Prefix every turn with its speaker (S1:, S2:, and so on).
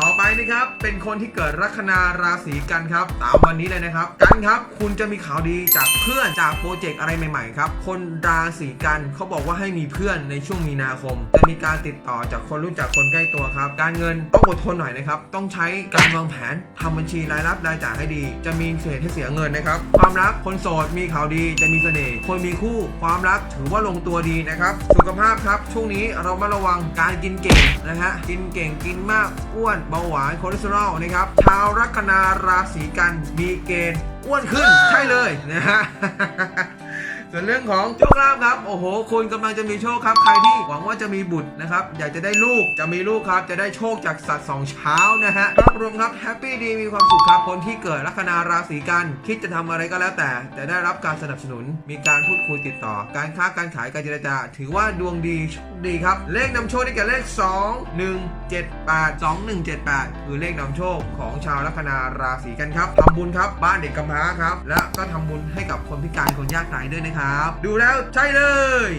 S1: ต่อไปนะครับเป็นคนที่เกิดลัคนาราศีกันครับตามวันนี้เลยนะครับ กันครับ คุณจะมีข่าวดีจากเพื่อนจากโปรเจกต์อะไรใหม่ๆครับ คนราศีกันเขาบอกว่าให้มีเพื่อนในช่วงมีนาคม จะมีการติดต่อจากคนรู้จักคนใกล้ตัวครับ การเงินต้องอดทนหน่อยนะครับ ต้องใช้การวางแผนทำบัญชีรายรับรายจ่ายให้ดี จะมีเหตุให้เสียเงินนะครับ ความรักคนโสดมีข่าวดีจะมีเสน่ห์คนมีคู่ ความรักถือว่าลงตัวดีนะครับ สุขภาพครับช่วงนี้เรามาระวังการกินเก่งนะฮะกินเก่งกินมากอ้วนเบาหวานคอเลสเตอรอลนะครับชาวลัคนาราศีกันมีเกณฑ์อ้วนขึ้นใช่เลยนะฮะส่วน เรื่องของโชคลาภครับ โอ้โห คุณกำลังจะมีโชคครับ ใครที่หวังว่าจะมีบุตรนะครับ อยากจะได้ลูก จะมีลูกครับ จะได้โชคจากสัตว์สองเช้านะฮะภาพรวมครับ แฮปปี้ดี มีความสุขครับ คนที่เกิดลัคนาราศีกัน คิดจะทำอะไรก็แล้วแต่ แต่ได้รับการสนับสนุน มีการพูดคุยติดต่อ การค้าการขาย การเจรจา ถือว่าดวงดีโชคดีครับ เลขนำโชคได้แก่เลข 2 1 7 8 2 1 7 8 คือเลขนำโชคของชาวลัคนาราศีกันครับทำบุญครับ บ้านเด็กกำพร้าครับ และก็ทำบุญให้กับคนพิการคนยากไร้ด้วยนะครับดูแล้วใช่เลย